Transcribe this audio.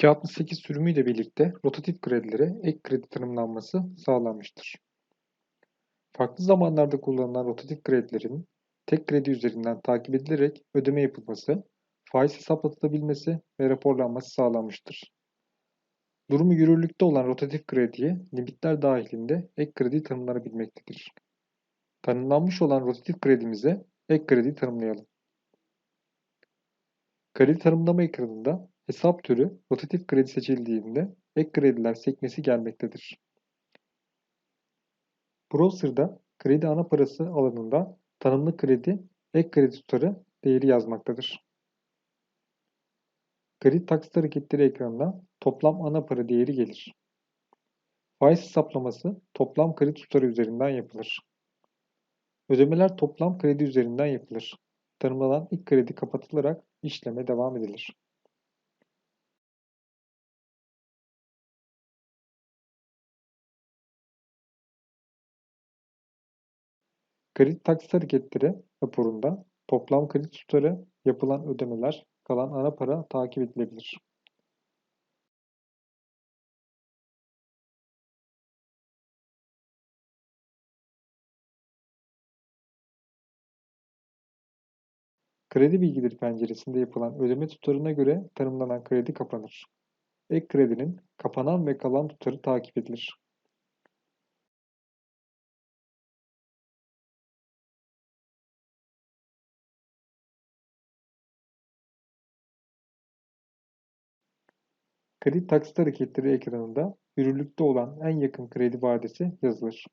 268 sürümüyle birlikte rotatif kredilere ek kredi tanımlanması sağlanmıştır. Farklı zamanlarda kullanılan rotatif kredilerin tek kredi üzerinden takip edilerek ödeme yapılması, faiz hesaplatılabilmesi ve raporlanması sağlanmıştır. Durumu yürürlükte olan rotatif krediye limitler dahilinde ek kredi tanımlanabilmektedir. Tanımlanmış olan rotatif kredimize ek kredi tanımlayalım. Kredi tanımlama ekranında hesap türü rotatif kredi seçildiğinde ek krediler sekmesi gelmektedir. Browser'da kredi ana parası alanında tanımlı kredi, ek kredi tutarı değeri yazmaktadır. Kredi taksit hareketleri ekranına toplam ana para değeri gelir. Faiz hesaplaması toplam kredi tutarı üzerinden yapılır. Ödemeler toplam kredi üzerinden yapılır. Tanımlanan ilk kredi kapatılarak işleme devam edilir. Kredi taksit hareketleri raporunda toplam kredi tutarı, yapılan ödemeler, kalan ana para takip edilebilir. Kredi bilgileri penceresinde yapılan ödeme tutarına göre tanımlanan kredi kapanır. Ek kredinin kapanan ve kalan tutarı takip edilir. Kredi taksit hareketleri ekranında yürürlükte olan en yakın kredi vadesi yazılır.